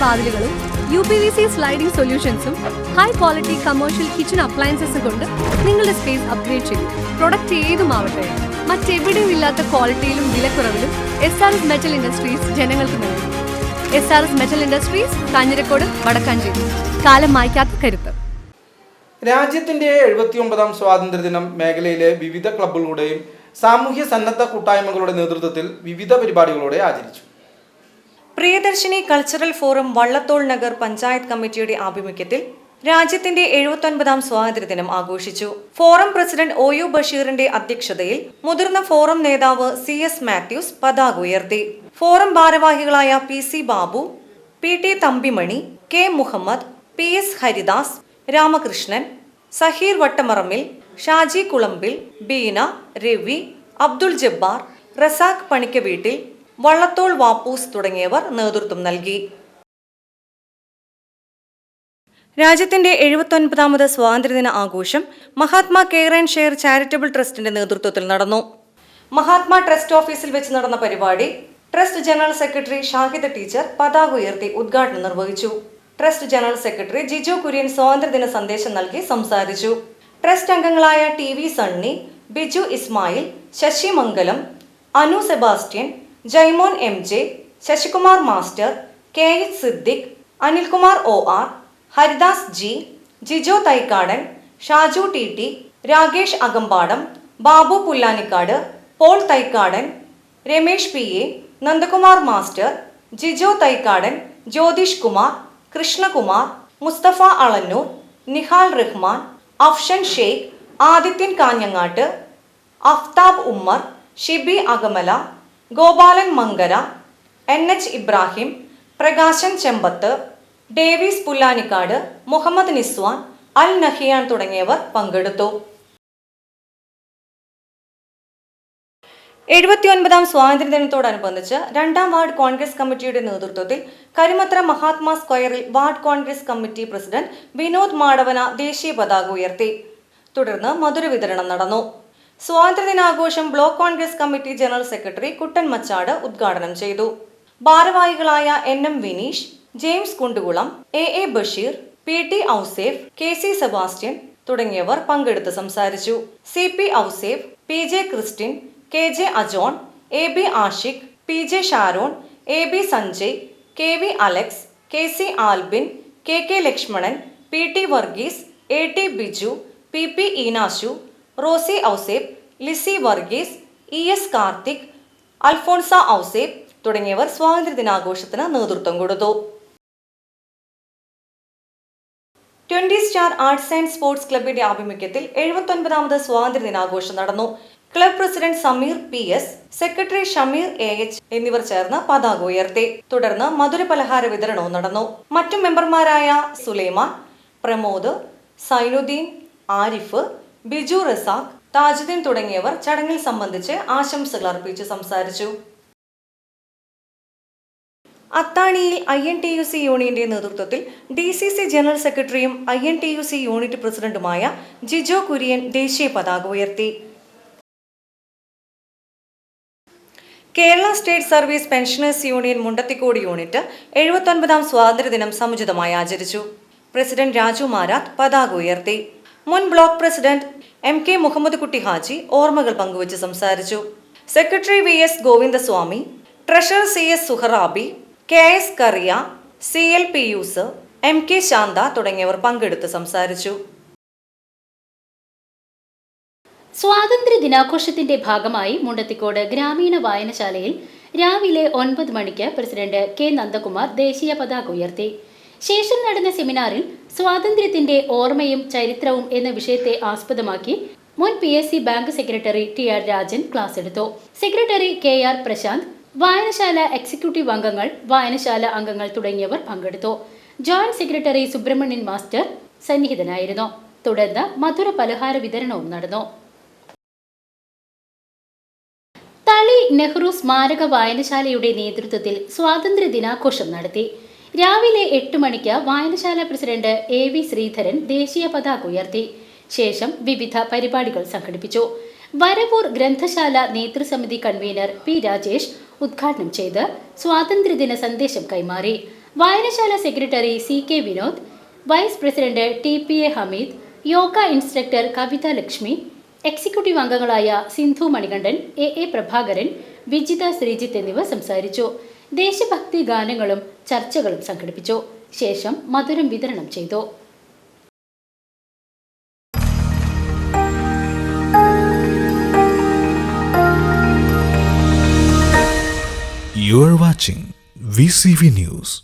വാതിലുകളും U P V C sliding സൊല്യൂഷൻസും high quality commercial kitchen അപ്ലയൻസസും കൊണ്ട് നിങ്ങളുടെ സ്പേസ് അപ്ഗ്രേഡ് ചെയ്യും പ്രൊഡക്റ്റ് ഏതുമാവട്ടെ മറ്റെവിടെയും ഇല്ലാത്ത ക്വാളിറ്റിയിലും വിലക്കുറവിലും S R S metal industries ജനങ്ങൾക്ക് നൽകും. S R S metal industries Kanjirakode Vadakkanchery. കാലം മായ്ക്കാത്ത കരുത്ത്. രാജ്യത്തിന്റെ എഴുപത്തിയൊമ്പതാം സ്വാതന്ത്ര്യദിനം മേഖലയിലെ വിവിധ ക്ലബ്ബുകളുടെയും സാമൂഹ്യ സന്നദ്ധ കൂട്ടായ്മകളുടെ നേതൃത്വത്തിൽ വിവിധ പരിപാടികളോടെ ആചരിച്ചു. പ്രിയദർശിനി കൾച്ചറൽ ഫോറം വള്ളത്തോൾ നഗർ പഞ്ചായത്ത് കമ്മിറ്റിയുടെ ആഭിമുഖ്യത്തിൽ രാജ്യത്തിന്റെ എഴുപത്തൊൻപതാം സ്വാതന്ത്ര്യദിനം ആഘോഷിച്ചു. ഫോറം പ്രസിഡന്റ് ഒ യു ബഷീറിന്റെ അധ്യക്ഷതയിൽ മുതിർന്ന ഫോറം നേതാവ് സി എസ് മാത്യൂസ് പതാക ഉയർത്തി. ഫോറം ഭാരവാഹികളായ P C Babu P T Thampimani K Muhammad P S Haridas Ramakrishnan Saheer Vattamarammil Shaji Kulambil Beena Ravi Abdul Jabbar Razak പണിക്ക വീട്ടിൽ വള്ളത്തോൾ വാപ്പൂസ് തുടങ്ങിയവർ നേതൃത്വം നൽകി. രാജ്യത്തിന്റെ എഴുപത്തൊൻപതാമത് സ്വാതന്ത്ര്യദിന ആഘോഷം Mahatma care and share charitable ട്രസ്റ്റിന്റെ നേതൃത്വത്തിൽ നടന്നു. മഹാത്മാ ട്രസ്റ്റ് ഓഫീസിൽ വെച്ച് നടന്ന പരിപാടി trust general secretary Shahid teacher പതാക ഉയർത്തി ഉദ്ഘാടനം നിർവഹിച്ചു. Trust general secretary Jiju Kurian സ്വാതന്ത്ര്യദിന സന്ദേശം നൽകി സംസാരിച്ചു. ട്രസ്റ്റ് അംഗങ്ങളായ T V Sunny Biju Ismail Sasi Mangalam Anu Sebastian Jaimon M J Sasikumar master K H Siddique Anilkumar O R Haridas G Jijo Thaikkadan Shaju T T Rakesh Akampadam Babu Pullanikkad Paul Thaikkadan Ramesh P A Nandakumar master Jijo Thaikkadan Jyothish Kumar Krishnakumar Musthafa Alannur Nihal Rahman Afshan Sheikh Adithyan Kanhangat Aftab Ummer Shibi Akamala Gopalan Mankara N H Ibrahim Prakashan Chembath Davis Pullanikkad Muhammad Niswan Al Nahyan തുടങ്ങിയവർ പങ്കെടുത്തു. എഴുപത്തിയൊൻപതാം സ്വാതന്ത്ര്യദിനത്തോടനുബന്ധിച്ച് രണ്ടാം വാർഡ് കോൺഗ്രസ് കമ്മിറ്റിയുടെ നേതൃത്വത്തിൽ കരിമത്ര മഹാത്മാ സ്ക്വയറിൽ ward Congress committee president Vinod Madavana ദേശീയ പതാക ഉയർത്തി. തുടർന്ന് മധുര വിതരണം നടന്നു. സ്വാതന്ത്ര്യദിനാഘോഷം block Congress committee general secretary Kuttan Machad ഉദ്ഘാടനം ചെയ്തു. ഭാരവാഹികളായ N M Vineesh James Kundukulam A A Basheer P T Ouseph K C Sebastian തുടങ്ങിയവർ പങ്കെടുത്ത് സംസാരിച്ചു. C P Ouseph P J Christin K J Ajon A B Ashiq P J Sharon A B Sanjay K V Alex K C Albin K K Lakshmanan P T Varghese A T Biju P P Inasu Rosy Ouseb Lissy Varghese E S Karthik Alphonsa Ouseb തുടങ്ങിയവർ സ്വാതന്ത്ര്യദിനാഘോഷത്തിന് നേതൃത്വം കൊടുത്തു. Twenty star arts and sports ക്ലബിന്റെ ആഭിമുഖ്യത്തിൽ എഴുപത്തൊൻപതാമത് സ്വാതന്ത്ര്യദിനാഘോഷം നടന്നു. Club president Sameer P S secretary Shameer A H എന്നിവർ ചേർന്ന് പതാക ഉയർത്തി. തുടർന്ന് മധുര പലഹാര വിതരണവും നടന്നു. മറ്റു മെമ്പർമാരായ സുലൈമാൻ പ്രമോദ് സൈനുദ്ദീൻ ആരിഫ് ബിജു റസാഖ് താജുദ്ദീൻ തുടങ്ങിയവർ ചടങ്ങിൽ സംബന്ധിച്ച് ആശംസകൾ അർപ്പിച്ച് സംസാരിച്ചു. അത്താണിയിൽ I N T U C യൂണിയന്റെ നേതൃത്വത്തിൽ ഡി സി സി ജനറൽ സെക്രട്ടറിയും I N T U C unit പ്രസിഡന്റുമായ ജിജോ കുര്യൻ ദേശീയ പതാക ഉയർത്തി. Kerala state service pensioners union Mundathikode unit എഴുപത്തൊൻപതാം സ്വാതന്ത്ര്യദിനം സമുചിതമായി ആചരിച്ചു. പ്രസിഡന്റ് രാജു മാരാത്ത് പതാക ഉയർത്തി. മുൻ block president M K Muhammad Kutty Haji ഓർമ്മകൾ പങ്കുവച്ച് സംസാരിച്ചു. Secretary V S Govindaswamy treasurer C S Suharabi K S Kariya C L P use M K Shantha തുടങ്ങിയവർ പങ്കെടുത്ത് സംസാരിച്ചു. സ്വാതന്ത്ര്യ ദിനാഘോഷത്തിന്റെ ഭാഗമായി മുണ്ടത്തിക്കോട് ഗ്രാമീണ വായനശാലയിൽ രാവിലെ ഒൻപത് മണിക്ക് പ്രസിഡന്റ് കെ നന്ദകുമാർ ദേശീയ പതാക ഉയർത്തി. ശേഷം നടന്ന സെമിനാറിൽ സ്വാതന്ത്ര്യത്തിന്റെ ഓർമ്മയും ചരിത്രവും എന്ന വിഷയത്തെ ആസ്പദമാക്കി മുൻ P S C bank secretary T R Rajan class എടുത്തു. സെക്രട്ടറി കെ ആർ പ്രശാന്ത് വായനശാല എക്സിക്യൂട്ടീവ് അംഗങ്ങൾ വായനശാല അംഗങ്ങൾ തുടങ്ങിയവർ പങ്കെടുത്തു. ജോയിന്റ് സെക്രട്ടറി സുബ്രഹ്മണ്യൻ മാസ്റ്റർ സന്നിഹിതനായിരുന്നു. തുടർന്ന് മധുര പലഹാര വിതരണവും നടന്നു. തളി നെഹ്റു സ്മാരക വായനശാലയുടെ നേതൃത്വത്തിൽ സ്വാതന്ത്ര്യ ദിനാഘോഷം നടത്തി. രാവിലെ എട്ട് മണിക്ക് വായനശാല പ്രസിഡന്റ് എ വി ശ്രീധരൻ ദേശീയ പതാക ഉയർത്തി. ശേഷം വിവിധ പരിപാടികൾ സംഘടിപ്പിച്ചു. വരവൂർ ഗ്രന്ഥശാല നേതൃസമിതി കൺവീനർ പി രാജേഷ് ഉദ്ഘാടനം ചെയ്ത് സ്വാതന്ത്ര്യദിന സന്ദേശം കൈമാറി. വായനശാല secretary C K Vinod vice president T P A Hameed yoga instructor Kavitha Lakshmi executive അംഗങ്ങളായ സിന്ധു മണികണ്ഠൻ എ എ പ്രഭാകരൻ വിജിത ശ്രീജിത്ത് എന്നിവർ സംസാരിച്ചു. ദേശഭക്തി ഗാനങ്ങളും ചർച്ചകളും സംഘടിപ്പിച്ചു ശേഷം മധുരം വിതരണം ചെയ്തു You are watching VCV News.